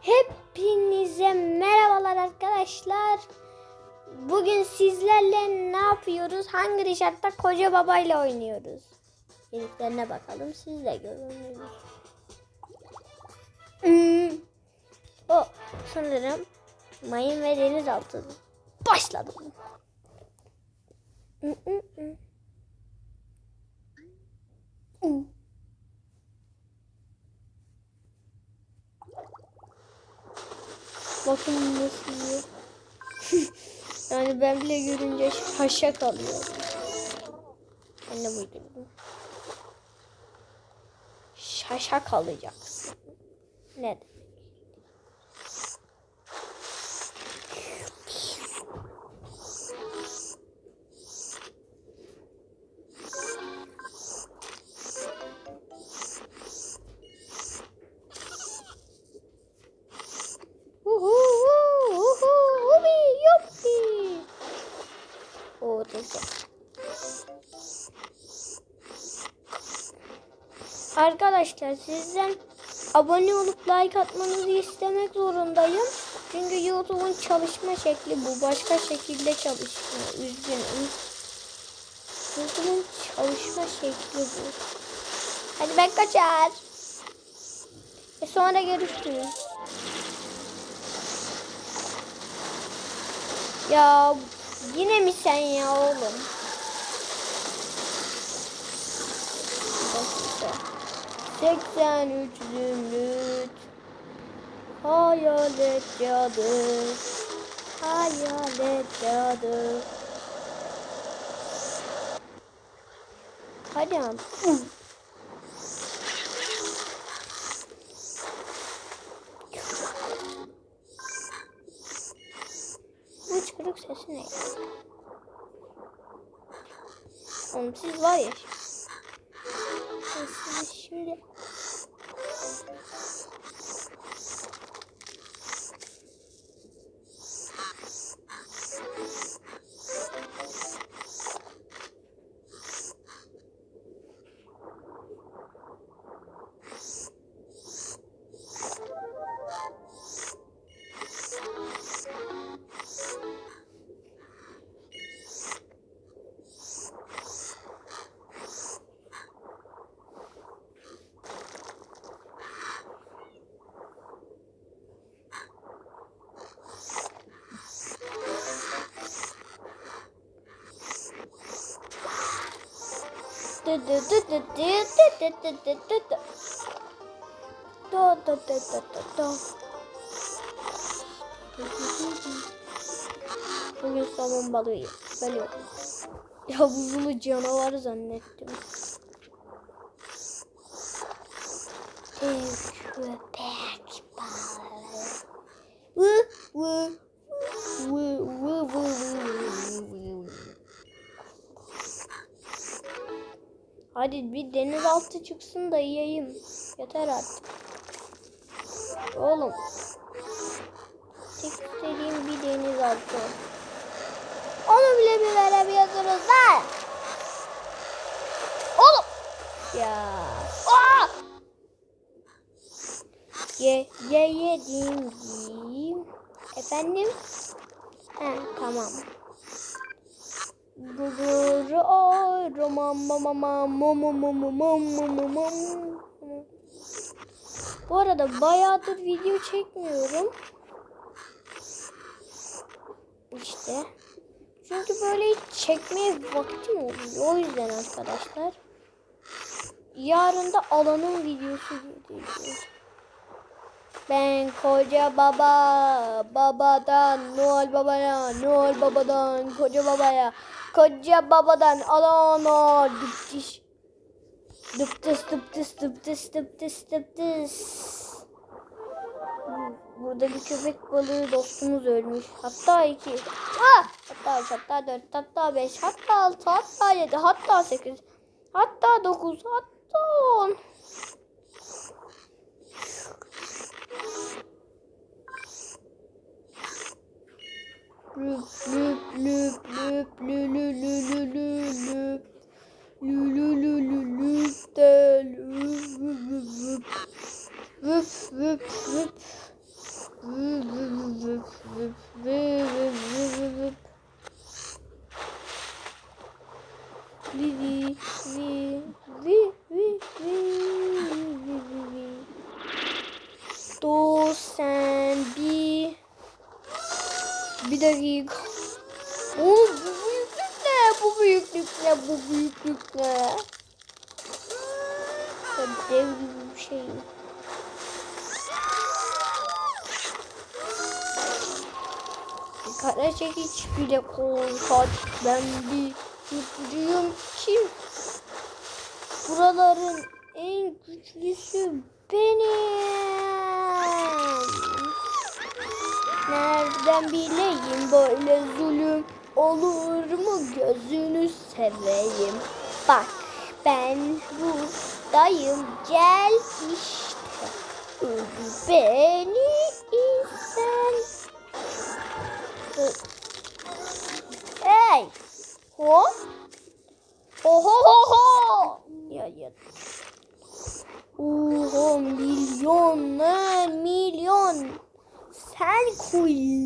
Hepinize merhabalar arkadaşlar. Bugün sizlerle ne yapıyoruz? Hangi Richard'da koca babayla oynuyoruz? Dediklerine bakalım. Siz de görün. Hmm. O sanırım mayın ve denizaltı. Başladım. Hmm, hmm, hmm. Hmm. Bakın nasıl yani ben bile görünce haşa kalıyorum. Ben de uydurdum. Şaşa kalacaksın. Ne demek? Arkadaşlar sizden abone olup like atmanızı istemek zorundayım. Çünkü YouTube'un çalışma şekli bu. Başka şekilde çalışmıyor. Üzgünüm. YouTube'un çalışma şekli bu. Hadi ben kaçar. E sonra görüşürüz. Ya yine mi sen ya oğlum? Dakika. 83 zümrüt. Hayalet cadı. Hayalet cadı. Hadi am. Bu çocuk sesi ne? Oğlum siz var ya. Şimdi Bugün somon balığı ben yok. Yavuzunu canavar zannettim. Evet. Hadi bir denizaltı çıksın da yiyeyim. Yeter artık. Oğlum. Tek istediğim bir denizaltı. Onu bile mi veremiyorsunuz lan? Oğlum. Ya. Aa! Ye, ye yedim. Efendim? He, tamam. Guguru o roman mama mama mama mama mama Bu arada bayağıdır video çekmiyorum. İşte. Çünkü böyle çekmeye vaktim olmuyor. O yüzden arkadaşlar. Yarın da alanın videosu gelecek. Ben koca baba, babadan, Noel babaya, Noel babadan, koca babaya, koca babadan, alana, dıptış. Dıptıs, dıptıs, dıptıs, dıptıs, dıptıs. Burada bir köpek balığı dostumuz ölmüş. Hatta iki. Ha! Hatta üç, hatta dört, hatta beş, hatta altı, hatta yedi, hatta sekiz, hatta dokuz, hatta on. Lüp lüp lüp lüp lü lü lü lü lü lü lü lü lü lüp de lüp lüp lüp lüp lüp lüp Vi vi vi vi vi vi vi. Do sen bir bir dakika. Oğlum bu büyüklük ne? Bu büyüklük ne? Bu büyüklük ne? Dev gibi bir şey. Kara çekiç bile korkak. Ben bir yırtıcıyım kim? Buraların en güçlüsü benim. Nereden bileyim böyle zulüm olur mu gözünü seveyim. Bak ben buradayım gel işte. Öldür beni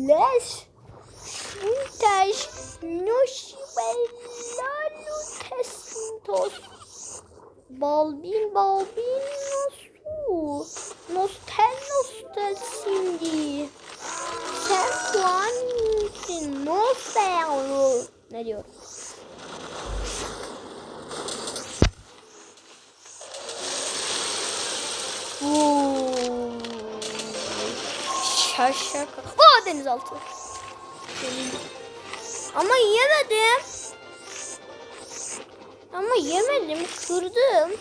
kules. Şuntaş noşibellanu testos. Balbin balbin nosu. Nostel şimdi. Sen puansin. Nostel. Ne diyor? Oo. Şaşak. Denizaltı. Ama yemedim. Ama yemedim. Kırdım.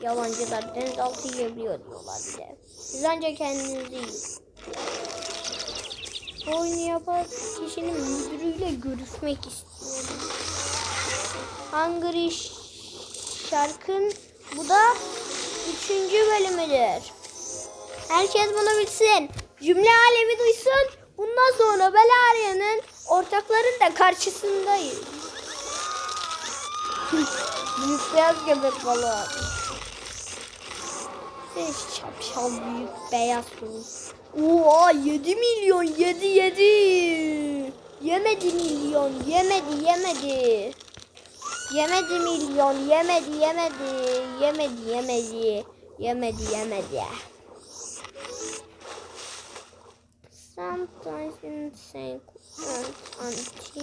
Yalancılar denizaltı yiyebiliyor diyorlar bir de. Siz ancak kendinizi yiyin. Oyunu yapan kişinin müdürüyle görüşmek istiyorum. Hungry Shark'ın bu da üçüncü bölümüdür. Herkes bunu bilsin. Cümle alemi duysun. Bundan sonra Belarya'nın ortakların da karşısındayız. büyük beyaz göbek balığı. Sen şapşal büyük beyaz. Oha 7 milyon 7 7. Yemedi milyon yemedi yemedi. Yemedi milyon yemedi yemedi yemedi yemedi yemedi yemedi. Sometimes in sync and anti.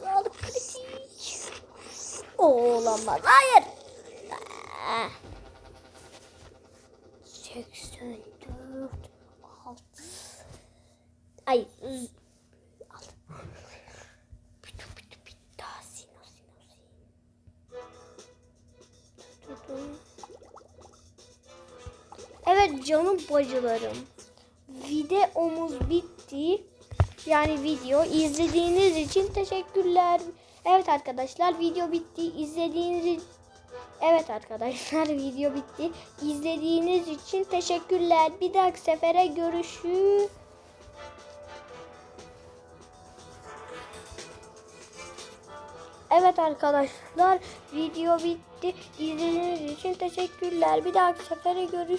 Sağlık olamaz. Hayır. Ah. 84 6 Ay Evet canım bacılarım. Videomuz bitti. Yani video izlediğiniz için teşekkürler. Evet arkadaşlar video bitti. İzlediğiniz Evet arkadaşlar video bitti. İzlediğiniz için teşekkürler. Bir dahaki sefere görüşürüz. Evet arkadaşlar video bitti. İzlediğiniz için teşekkürler. Bir dahaki sefere görüş.